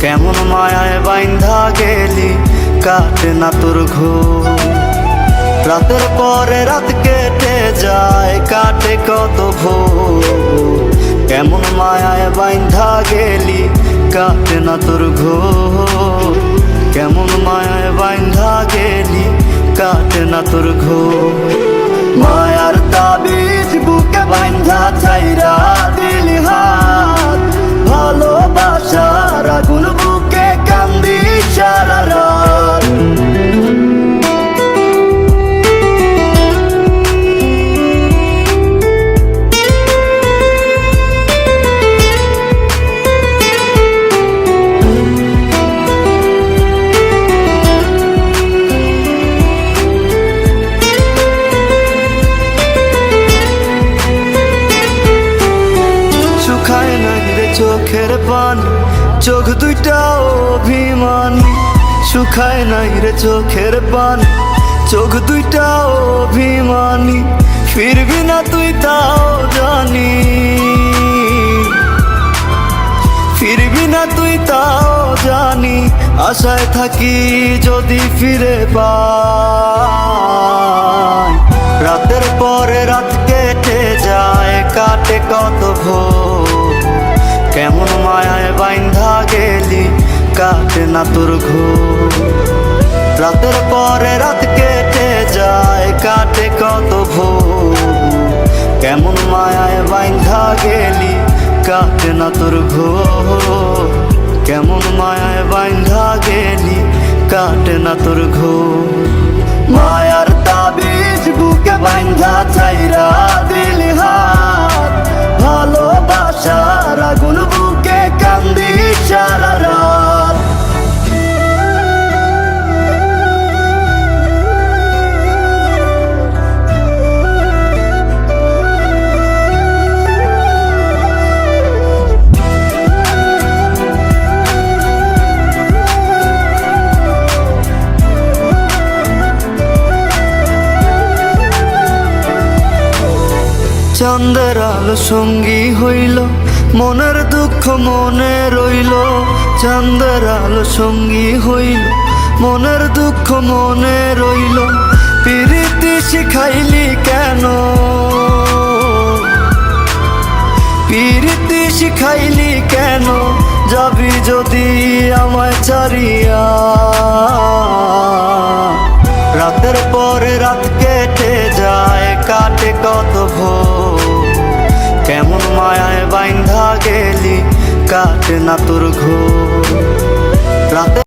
কেমন মায়ায় বাইন্ধা গেলি, কাটে না তোর রাতের পরে রাত কেটে যায়, কাটে কত ভোর। কেমন মায়ায় বাইন্ধা গেলি, কাটে না তোর ঘোর। কেমন মায়ায় বাইন্ধা গেলি, কাটে না তোর ঘোর। Pull up. পানি চোখ দুইটা অভিমানী শুকায় নাই রে চোখের পানি। চোখ দুইটা অভিমানী, ফিরবি না তুই তাও জানি। ফিরবি না তুই তাও জানি, আশায় থাকি যদি ফিরে পাই মায়ায় বাইন্ধা গেলি, কাটে না তোর ঘোর। রাতের পরে রাত কেটে যায়, কাটে কত ভোর। কেমন মায়ায় বাইন্ধা গেলি, কাটে না তোর ঘোর। কেমন মায়ায় বাইন্ধা গেলি, কাটে না তোর ঘোর। চন্দ্রের আলো সঙ্গী হইল, মনের দুঃখ মনে রইল। চন্দ্রের আলো সঙ্গী হইল, মনের দুঃখ মনে রইল। প্রীতি শিখাইলি কেন? প্রীতি শিখাইলি কেন? যাবি যদি আমায় ছাড়িয়া। কাটে না তোর ঘোর। রাতে